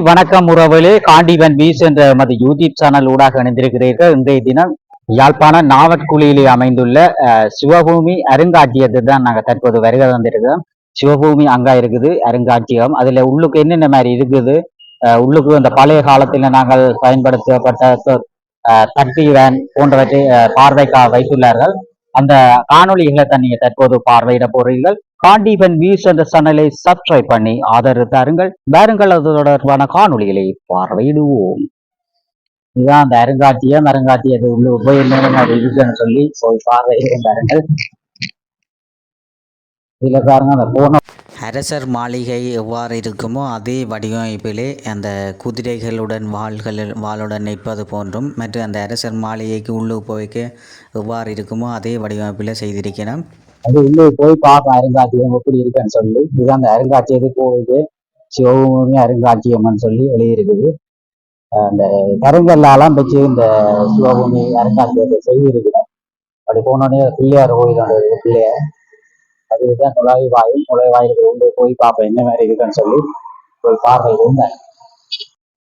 வணக்கம் உறவுகளே. காண்டிவன் வீஸ் என்ற மது யூடியூப் சேனல் ஊடாக இணைந்திருக்கிறீர்கள். இன்றைய தினம் யாழ்ப்பாணம் நாவற்குழியிலே அமைந்துள்ள சிவபூமி அருங்காட்சியகத்தை தான் நாங்கள் தற்போது வருகை வந்திருக்கிறோம் சிவபூமி அங்கா இருக்குது அருங்காட்சியகம். அதுல உள்ளுக்கு என்னென்ன மாதிரி இருக்குது? உள்ளுக்கு அந்த பழைய காலத்தில் நாங்கள் பயன்படுத்தப்பட்ட தட்டி வேன் போன்றவற்றை அஹ், பார்வைக்காக வைத்துள்ளார்கள். அந்த காணொளிகளை தான் நீங்கள் தற்போது பார்வையிட போறீர்கள் காண்டிபன் நியூஸ் என்ற சேனலை சப்ஸ்கிரைப் பண்ணி ஆதரவு தாருங்கள். பாருங்கள் அது தொடர்பான காணொளிகளை பார்வையிடுவோம். இதுதான் அந்த அருங்காட்சியம் அருங்காட்சியது உள்ள உபயோகம் அது இருக்குன்னு சொல்லி போய் பார்வையிடுவோம் பாருங்கள் பாருங்க அந்த போன அரசர் மாளிகை எவ்வாறு இருக்குமோ அதே வடிவமைப்பிலே அந்த குதிரைகளுடன் வாள்கள் வாளுடன் நிற்பது போன்றும் மற்றும் அந்த அரசர் மாளிகைக்கு உள்ளே போய்க்க எவ்வாறு இருக்குமோ அதே வடிவமைப்பில் செய்திருக்கிறோம். அது உள்ளே போய் பார்க்க அருங்காட்சியகம் எப்படி இருக்குன்னு சொல்லி இதுதான் அந்த அருங்காட்சியகத்துக்கு போகுது சிவபூமி அருங்காட்சியகம்னு சொல்லி வெளியிருக்குது. அந்த கருங்கல்லாலாம் வச்சு இந்த சிவபூமி அருங்காட்சியகத்தை செய்திருக்கிறோம் அப்படி போனோடனே பிள்ளையார் கோயில் ஒன்று இருக்குது பிள்ளையார் அதுதான் நுழைவாயில். நுழைவாயிலுக்கு உள்ளே போய் பார்ப்பேன் என்ன மாதிரி இருக்குன்னு சொல்லி போய் பார்வையில் இருந்தேன்.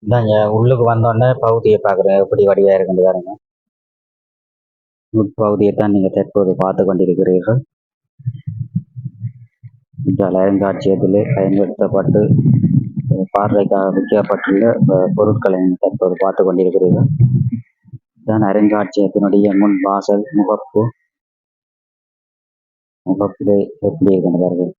இந்தாங்க உள்ளுக்கு வந்தோடனே பகுதியை பார்க்குறேன். எப்படி வடிவாக இருக்குன்னு பாருங்க. உட்பகுதியை தான் நீங்கள் தற்போது பார்த்து கொண்டிருக்கிறீர்கள். இந்த அலங்காட்சியத்திலே பயன்படுத்தப்பட்டு பார்வைக்காக விற்கப்பட்டுள்ள பொருட்களை தற்போது பார்த்து கொண்டிருக்கிறீர்கள். இதுதான் அருங்காட்சியகத்தினுடைய முன் வாசல் முகப்பு. முகப்பிலே எப்படி இருக்கின்றார்கள்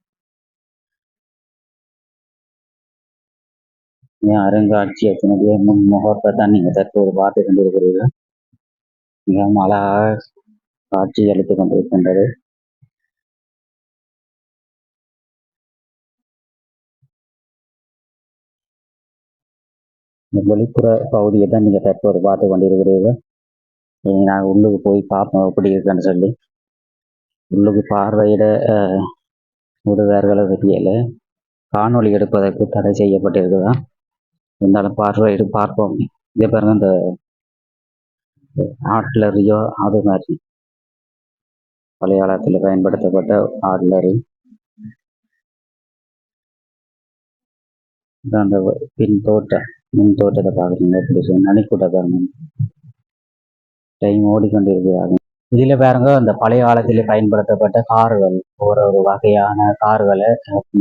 ஏன் அருங்காட்சியகத்தினுடைய முன் முகப்பை தான் நீங்கள் தற்போது பார்த்து கொண்டிருக்கிறீர்கள். மிகவும் அழகாக காட்சி அளித்துக் கொண்டிருக்கின்றது. வெளிப்புற பகுதியை தான் நீங்கள் தற்போது பார்த்து கொண்டிருக்கிறீர்கள். இனி நாங்கள் உள்ளுக்கு போய் பார்ப்போம் எப்படி இருக்குன்னு சொல்லி. உள்ளுக்கு பார்வையிட அஹ், விடுவார்களோ தெரியல. காணொளி எடுப்பதற்கு தடை செய்யப்பட்டிருக்குதான் இருந்தாலும் பார்வையிட பார்ப்போம். இதே பாருங்க இந்த ஆட்லரியோ அது மாதிரி. பழைய காலத்தில் பயன்படுத்தப்பட்ட ஆட்லரி. அந்த பின் தோட்டம் முன் தோட்டத்தை பார்க்குறீங்க எப்படி இருக்கு? பாருங்க டைம் ஓடிக்கொண்டிருக்கிறாங்க இதில் பாருங்க அந்த பழைய காலத்தில் பயன்படுத்தப்பட்ட கார்கள் ஒரு ஒரு வகையான கார்களை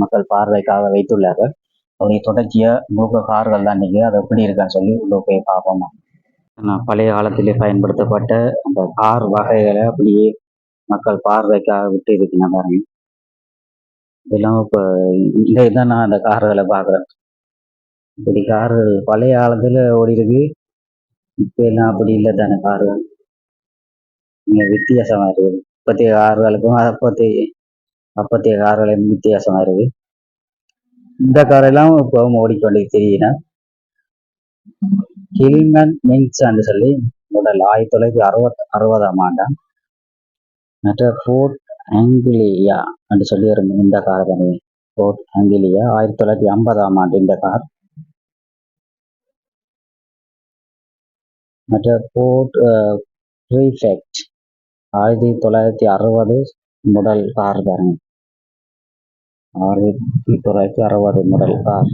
மக்கள் பார்வைக்காக வைத்துள்ளார்கள். அவருடைய தொடர்ச்சியாக மூக்க கார்கள் தான் நீங்க அது எப்படி இருக்கான்னு சொல்லி உள்ள போய் பார்ப்போம். ஆனால் பழைய காலத்திலே பயன்படுத்தப்பட்ட அந்த கார் வகைகளை அப்படியே மக்கள் பார்வைக்காக விட்டு இருக்குங்க பாருங்க இதெல்லாம் இப்போ இந்த இதான் நான் அந்த கார்களை பார்க்குறேன். இப்படி கார்கள் பழைய காலத்துல ஓடி இருக்கு இப்போ எல்லாம் அப்படி இல்லை தானே கார்கள் இங்க வித்தியாசமா இருக்குது. இப்பத்திய கார்களுக்கும் அப்பத்திய அப்பத்திய கார்களுக்கும் வித்தியாசமாக இருக்குது. இந்த காரெல்லாம் இப்போ ஓடிக்கொண்டு தெரியுனா. கில்மன் மின்சான்னு சொல்லி முதல் ஆயிரத்தி தொள்ளாயிரத்தி அறுபத் அறுபதாம் ஆண்டாம். மற்ற ஃபோர்ட் ஆங்கிலியா என்று சொல்லி ஒரு இந்த கார் தானே ஃபோர்ட் ஆங்கிலியா ஆயிரத்தி தொள்ளாயிரத்தி ஐம்பதாம் ஆண்டு இந்த கார். மற்ற போர்ட் ப்ரீஃபெக்ட். ஆயிரத்தி தொள்ளாயிரத்தி அறுபது முதல் கார் பாருங்க. ஆயிரத்தி தொள்ளாயிரத்தி அறுபது முதல் கார்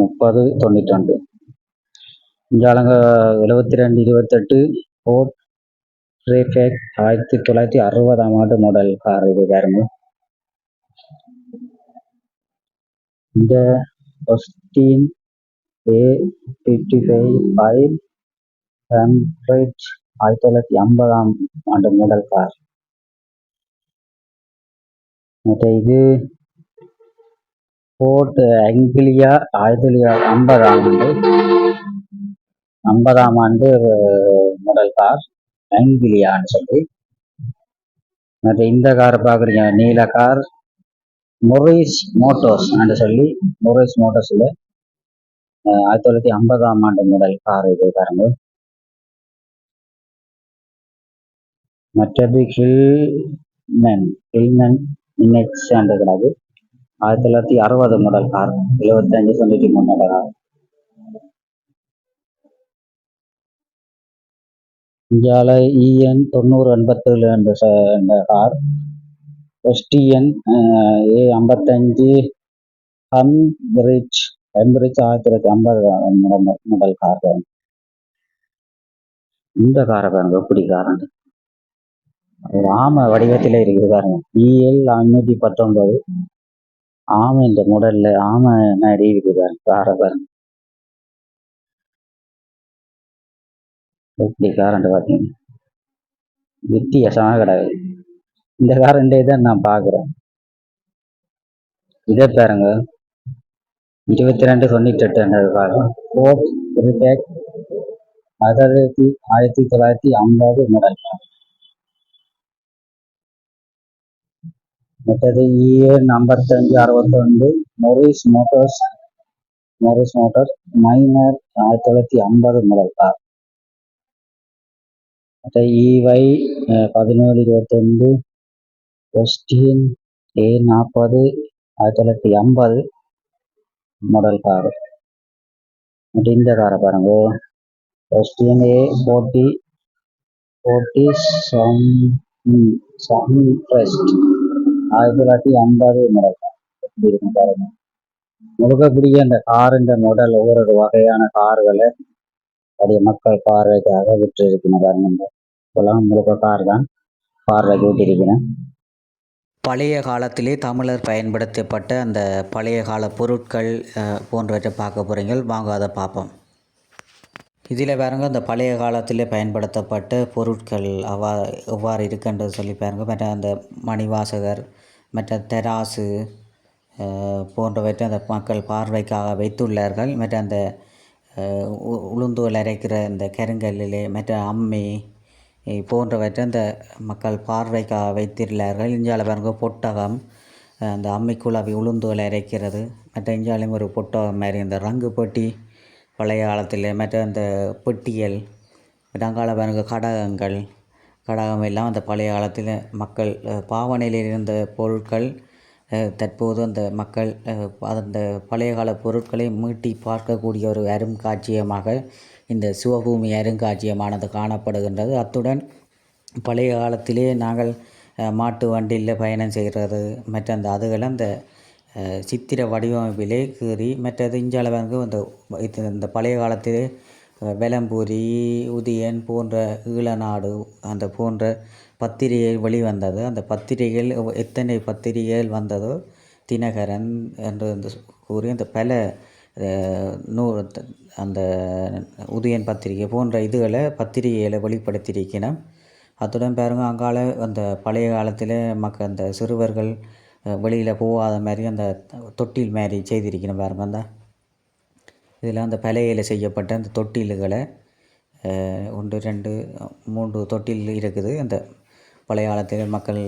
முப்பது தொண்ணூற்றி ரெண்டு இந்த எழுபத்தி ரெண்டு இருபத்தெட்டு போர்ட் ப்ரீஃபெக்ட் ஆயிரத்தி தொள்ளாயிரத்தி அறுபதாம் ஆண்டு மாடல் கார் இது பாருங்க. இந்த Austin A fifty five five hundred ஆயிரத்தி தொள்ளாயிரத்தி ஐம்பதாம் ஆண்டு மாடல் கார். மற்ற இது போர்ட் ஆங்கிலியா ஆயிரத்தி தொள்ளாயிரத்தி ஐம்பதாம் ஆண்டு ஐம்பதாம் ஆண்டு மாடல் கார் ஆங்கிலியான்னு சொல்லி. மற்ற இந்த காரை பார்க்குறீங்க நீல கார் மொரிஸ் மோட்டோர்ஸ் சொல்லி மொரிஸ் மோட்டோஸில் ஆயிரத்தி தொள்ளாயிரத்தி ஐம்பதாம் ஆண்டு முதல் கார் இது பாருங்க. மற்றது ஹில்மன் ஹில்மன் இன்னெக்ஸ் கிடையாது. ஆயிரத்தி தொள்ளாயிரத்தி அறுபது மாடல் கார் எழுபத்தஞ்சு தொண்ணூற்றி மூணு மாடல் கார் இந்தியாவில் இஎன் தொண்ணூறு எண்பத்தேழு என்ற ச- என்ற கார் எஸ்டிஎன் ஏ ஐம்பத்தஞ்சு ஹம்பிரிட்ஜ் ஹம்பிரிட்ஜ் ஆயிரத்தி தொள்ளாயிரத்தி ஐம்பது முதல் கார் இந்த காரை பாருங்க எப்படி காரண்டு ஆமை வடிவத்தில் இருக்குது பாருங்க. பிஎல் ஐநூற்றி பத்தொன்பது. ஆமை இந்த மாடல்ல ஆமை நடி இருக்குது பாருங்க. காரை பாருங்க. எப்படி காரண்டு பார்த்தீங்க வித்தியாசமாக கிடையாது இந்த காரண்டே தான் நான் பார்க்குறேன் இதை பாருங்க. இருபத்தி ரெண்டு தொண்ணூற்றி எட்டு பாருங்க. ஃபோர்ட் ரிபேக் ஆயிரத்தி தொள்ளாயிரத்தி ஐம்பது மாடல் மற்றது அஞ்சு ஐம்பத்தஞ்சு அறுபத்தொன்று Morris motors Morris motors minor ஆயிரத்தி தொள்ளாயிரத்தி ஐம்பது முதல் கார் மற்ற இவை பதினேழு இருபத்தொன்று கொஸ்டின் ஏ நாற்பது ஆயிரத்தி தொள்ளாயிரத்தி ஐம்பது மாடல் கார் மற்ற இந்த காரை பாருங்க. Austin A forty forty some Somerset ஆயிரத்தி தொள்ளாயிரத்தி ஐம்பது மாடல் எப்படி இருக்கும் பாருங்க முழுக்கக்கூடிய அந்த காருன்ற முதல் ஒவ்வொரு வகையான கார்களை அப்படியே மக்கள் பார்வைக்காக விற்று இருக்கணும் பாருங்க உலகம் முழுக்க கார் தான் பார்வைக்கு விட்டிருக்கிறேன் பழைய காலத்திலே தமிழர் பயன்படுத்தப்பட்ட அந்த பழைய கால பொருட்கள் அஹ், போன்றவற்றை பார்க்க போகிறீங்க வாங்க அதை பார்ப்போம் இதில் பாருங்க இந்த பழைய காலத்திலே பயன்படுத்தப்பட்ட பொருட்கள் அவா எவ்வாறு இருக்குன்றது சொல்லி பாருங்க. மற்ற அந்த மணிவாசகர் மற்ற தெராசு போன்றவற்றை அந்த மக்கள் பார்வைக்காக வைத்துள்ளார்கள். மற்ற அந்த உ- உளுந்துகள் அரைக்கிற இந்த கருங்கல்லிலே மற்ற அம்மி போன்றவற்றை அந்த மக்கள் பார்வைக்காக வைத்துள்ளார்கள் இந்தியாவில் பாருங்க பொட்டகம் அந்த அம்மிக்குழாவி உளுந்துகள் அரைக்கிறது. மற்ற இந்தியாவிலும் ஒரு பொட்டகம் மாதிரி இந்த ரங்கு பெட்டி பழைய காலத்தில் மற்ற அந்த பெட்டியல் இடங்கால பாருங்க கடகங்கள் கடகம் எல்லாம் அந்த பழைய காலத்தில் மக்கள் பாவனையில் இருந்த பொருட்கள் தற்போது அந்த மக்கள் அந்த பழைய கால பொருட்களை மீட்டி பார்க்கக்கூடிய ஒரு அருங்காட்சியகமாக இந்த சிவபூமி அருங்காட்சியகமானது காணப்படுகின்றது. அத்துடன் பழைய காலத்திலே நாங்கள் மாட்டு வண்டியில் பயணம் செய்கிறது மற்ற அந்த அதுகளை அந்த சித்திர வடிவமைப்பிலே கீறி மற்றது இந்தியாவில் வந்து அந்த இது இந்த பழைய காலத்திலே அஹ், வெலம்பூரி உதயன் போன்ற ஈழநாடு அந்த போன்ற பத்திரிகை வெளிவந்தது. அந்த பத்திரிகைகள் எத்தனை பத்திரிகைகள் வந்ததோ தினகரன் என்று அந்த கூறி அந்த பல நூறு அந்த உதயன் பத்திரிகை போன்ற இதுகளை பத்திரிகைகளை வெளிப்படுத்தியிருக்கணும் அத்துடன் பாருங்கள் அங்கால அந்த பழைய காலத்தில் மக்கள் அந்த சிறுவர்கள் வெளியில் போகாத மாதிரி அந்த தொட்டில் மாதிரி செய்திருக்கணும் பாருங்க அந்த இதில் அந்த பலையில் செய்யப்பட்ட அந்த தொட்டில்களை ஒன்று ரெண்டு மூன்று தொட்டில் இருக்குது. அந்த பழைய காலத்தில் மக்கள்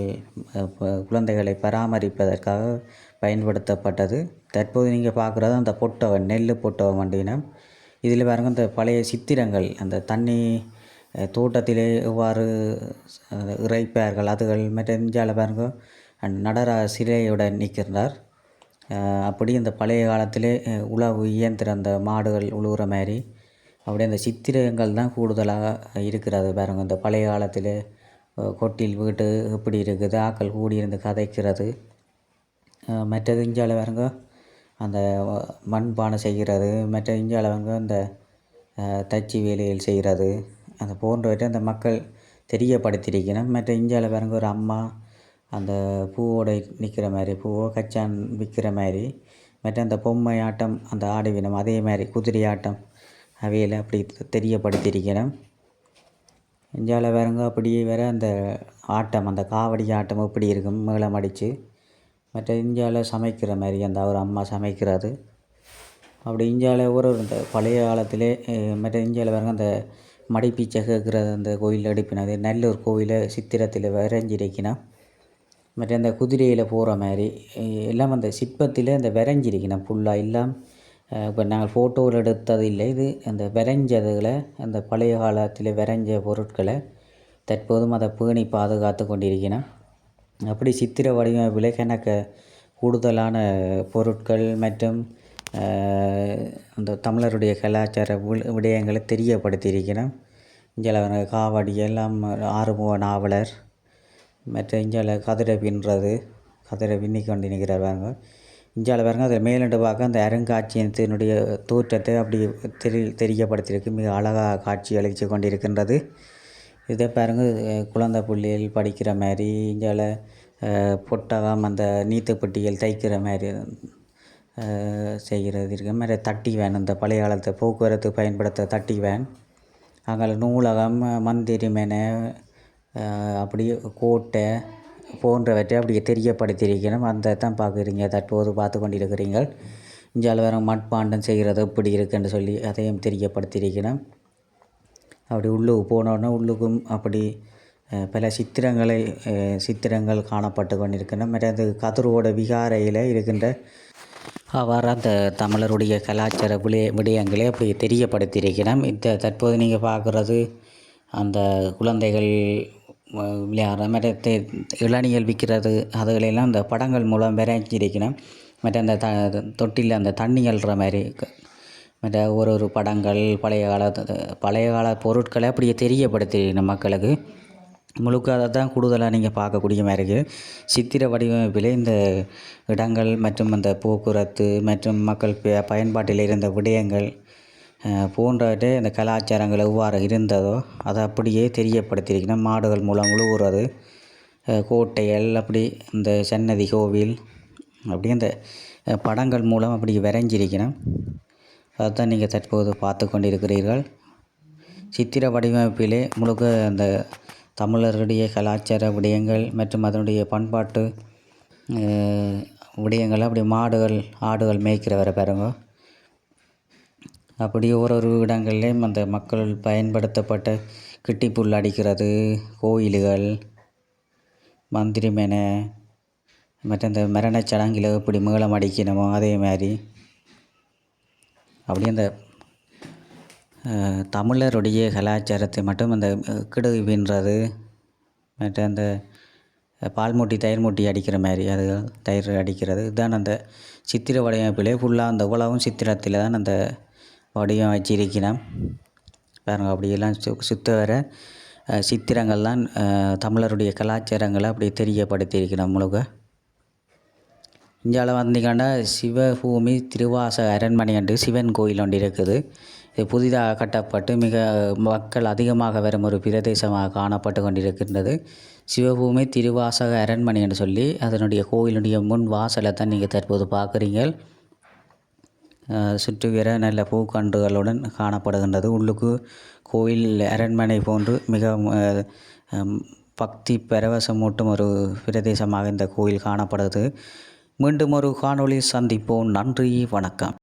குழந்தைகளை பராமரிப்பதற்காக பயன்படுத்தப்பட்டது. தற்போது நீங்கள் பார்க்குறது அந்த பொட்டவன் நெல் பொட்டவன் வண்டினம் இதில் பாருங்க அந்த பழைய சித்திரங்கள் அந்த தண்ணி தோட்டத்திலே எவ்வாறு இறைப்பார்கள் அதுகள் மற்ற இந்தியாவில் பாருங்க அஹ், நடராஜ நிற்கின்றார். அப்படி இந்த பழைய காலத்திலே உழவு இயந்திரம் அந்த மாடுகள் உழுவுற மாதிரி அப்படியே அந்த சித்திரங்கள் தான் கூடுதலாக இருக்கிறது பாருங்க. இந்த பழைய காலத்தில் கொட்டில் வீடு எப்படி இருக்குது ஆக்கள் கூடியிருந்து கதைக்கிறது. மற்றது இந்தியாவில் பாருங்க அந்த மண்பானை செய்கிறது மற்ற இந்தியாவில் பாருங்க அந்த அஹ், தச்சு வேலைகள் செய்கிறது அந்த போன்றவற்றை அந்த மக்கள் தெரியப்படுத்தியிருக்கணும் மற்ற இந்தியாவில் பாருங்க ஒரு அம்மா அந்த பூவோடு நிற்கிற மாதிரி பூவோ கச்சான் விற்கிற மாதிரி மற்ற அந்த பொம்மை ஆட்டம் அந்த ஆடுவினம் அதே மாதிரி குதிரை ஆட்டம் அவையில் அப்படி தெரியப்படுத்தியிருக்கணும் இந்தியாவில் வேறங்க அப்படியே வேற அந்த ஆட்டம் அந்த காவடி ஆட்டம் எப்படி இருக்கும் மேளம் அடித்து மற்ற இந்தியாவில் சமைக்கிற மாதிரி அந்த ஒரு அம்மா சமைக்கிறது. அப்படி இந்தியாவில் ஒரு இந்த பழைய காலத்திலே மற்ற இந்தியாவில் வேறங்க அந்த மடிப்பீச்சை கேட்குறது அந்த கோயில் எடுப்பினது நல்லூர் கோயிலை சித்திரத்தில் வரைஞ்சிருக்கினா மற்ற அந்த குதிரையில் போகிற மாதிரி எல்லாம் அந்த சிற்பத்தில் அந்த வரைஞ்சிருக்கணும் ஃபுல்லாக எல்லாம் இப்போ நாங்கள் ஃபோட்டோவில் எடுத்தது இல்லை. இது அந்த விரைஞ்சதுகளை அந்த பழைய காலத்தில் வரைஞ்ச பொருட்களை தற்போதும் அதை பேணி பாதுகாத்து கொண்டிருக்கணும். அப்படி சித்திர வடிவமைப்பில் எனக்கு கூடுதலான பொருட்கள் மற்றும் அந்த தமிழருடைய கலாச்சார வி- விடயங்களை தெரியப்படுத்தியிருக்கிறோம் இங்கே காவடி எல்லாம் ஆறுமுக நாவலர் மற்ற இஞ்சாவில் கதிரை பின்னுறது கதிரை பின்னி கொண்டு நிற்கிறார் பாருங்க. இந்தியாவில் பாருங்க அதில் மேலண்டு பார்க்க அந்த அருங்காட்சியகத்தினுடைய தோற்றத்தை அப்படி தெரி தெரியப்படுத்தியிருக்கு. மிக அழகாக காட்சி அளித்து கொண்டிருக்கின்றது. இதை பாருங்க குழந்தை பிள்ளைகள் படிக்கிற மாதிரி இஞ்சாவில் பொட்டகம் அந்த நீத்துப்பட்டிகள் தைக்கிற மாதிரி செய்கிறது இருக்க. மாதிரி தட்டி வேன் இந்த பழைய காலத்து போக்குவரத்து பயன்படுத்த தட்டி வேன். அங்கே நூலகம் மந்திரி அப்படியே கோட்டை போன்றவற்றை அப்படியே தெரியப்படுத்தியிருக்கணும். அந்த தான் பார்க்குறீங்க. தற்போது பார்த்து கொண்டிருக்கிறீர்கள். இந்தியாவில் வேறு மட்பாண்டம் செய்கிறது எப்படி இருக்குன்னு சொல்லி அதையும் தெரியப்படுத்தியிருக்கணும். அப்படி உள்ளுக்கு போனோடனே உள்ளுக்கும் அப்படி பல சித்திரங்களை சித்திரங்கள் காணப்பட்டு கொண்டிருக்கின்றன மற்றது கதிரோட விகாரையில் இருக்கின்ற அவ்வாறு அந்த தமிழருடைய கலாச்சார விடய விடயங்களை அப்படி தெரியப்படுத்தியிருக்கிறோம் இந்த தற்போது நீங்கள் பார்க்குறது அந்த குழந்தைகள் விளையாடுற மற்ற தெ- இளநிகள் விற்கிறது அதுகளெல்லாம் அந்த படங்கள் மூலம் வரைஞ்சிருக்கணும் மற்ற அந்த த தொட்டியில் அந்த தண்ணி அள்ளுற மாதிரி மற்ற ஒரு ஒரு படங்கள் பழைய கால பழைய கால பொருட்களை அப்படியே தெரியப்படுத்தின மக்களுக்கு. முழுக்க அதை தான் கூடுதலாக நீங்கள் பார்க்கக்கூடிய மாதிரி இருக்குது சித்திர வடிவமைப்பில் இந்த இடங்கள் மற்றும் அந்த போக்குவரத்து மற்றும் மக்கள் ப- பயன்பாட்டில் இருந்த விடயங்கள் போன்றவற்றை இந்த கலாச்சாரங்கள் எவ்வாறு இருந்ததோ அதை அப்படியே தெரியப்படுத்தியிருக்கணும். மாடுகள் மூலம் உழுவுறது கோட்டைகள் அப்படி இந்த சன்னதி கோவில் அப்படி அந்த படங்கள் மூலம் அப்படி வரைஞ்சிருக்கணும். அதுதான் நீங்கள் தற்போது பார்த்து கொண்டிருக்கிறீர்கள். சித்திர வடிவமைப்பிலே முழுக்க அந்த தமிழருடைய கலாச்சார விடயங்கள் மற்றும் அதனுடைய பண்பாட்டு விடயங்கள் அப்படி மாடுகள் ஆடுகள் மேய்க்கிறவரை பாருங்க. அப்படி ஒரு ஒரு இடங்கள்லேயும் அந்த மக்கள் பயன்படுத்தப்பட்ட கிட்டிப்புல் அடிக்கிறது கோயில்கள் மந்திரி மேனை மற்ற இந்த மரணச் சடங்கில் இப்படி மேளம் அடிக்கணுமோ அதே மாதிரி. அப்படியே அந்த தமிழருடைய கலாச்சாரத்தை மட்டும் அந்த கிடு வீண்றது மற்ற அந்த பால் மூட்டி தயிர் மூட்டி அடிக்கிற மாதிரி அது தயிர் அடிக்கிறது. இதுதான் அந்த சித்திர வடிவமைப்பிலே ஃபுல்லாக அந்த உலகம் சித்திரத்தில் தான் அந்த வடிவம் வச்சிருக்கிறேன். பாருங்கள் அப்படியெல்லாம் சு சுத்த வர சித்திரங்கள்லாம் தமிழருடைய கலாச்சாரங்களை அப்படி தெரியப்படுத்தியிருக்கிறோம் முழுக்க. இந்தியாவில் வந்தீங்கன்னா சிவபூமி திருவாச அரண்மனை என்று சிவன் கோயில் ஒன்று இருக்குது. இது புதிதாக கட்டப்பட்டு மிக மக்கள் அதிகமாக வரும் ஒரு பிரதேசமாக காணப்பட்டு கொண்டிருக்கின்றது. சிவபூமி திருவாசக அரண்மனை என்று சொல்லி அதனுடைய கோயிலுடைய முன் வாசலை தான் நீங்கள் தற்போது பார்க்குறீங்க சுற்றுகிற நல்ல பூக்கன்றுகளுடன் காணப்படுகின்றது. உள்ளுக்கு கோயில் அரண்மனை போன்று மிக பக்தி பரவசமூட்டும் ஒரு பிரதேசமாக இந்த கோயில் காணப்படுது. மீண்டும் ஒரு காணொளி சந்திப்போம். நன்றி வணக்கம்.